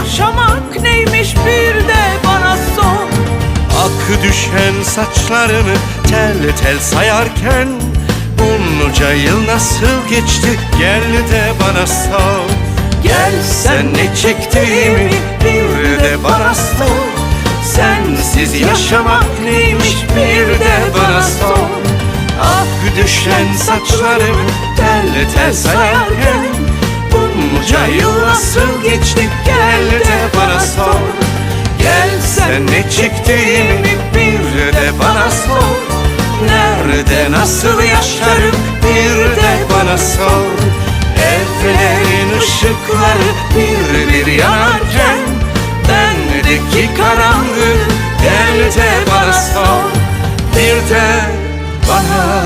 yaşamak neymiş bir de bana sor. Ak düşen saçlarımı tel tel sayarken Bunca yıl nasıl geçti gel de bana sor. Gel sen ne çektiğimi bir de bana sor. Sensiz yaşamak neymiş bir de bana sor. Ak düşen saçlarımı tel tel sayarken Bunca yıl nasıl geçti gel çektiğimi bir de bana sor. Nerede nasıl yaşarım? Bir de bana sor. Evlerin ışıkları bir bir yanarken Bendeki karanlığı gel de bana sor. Bir de bana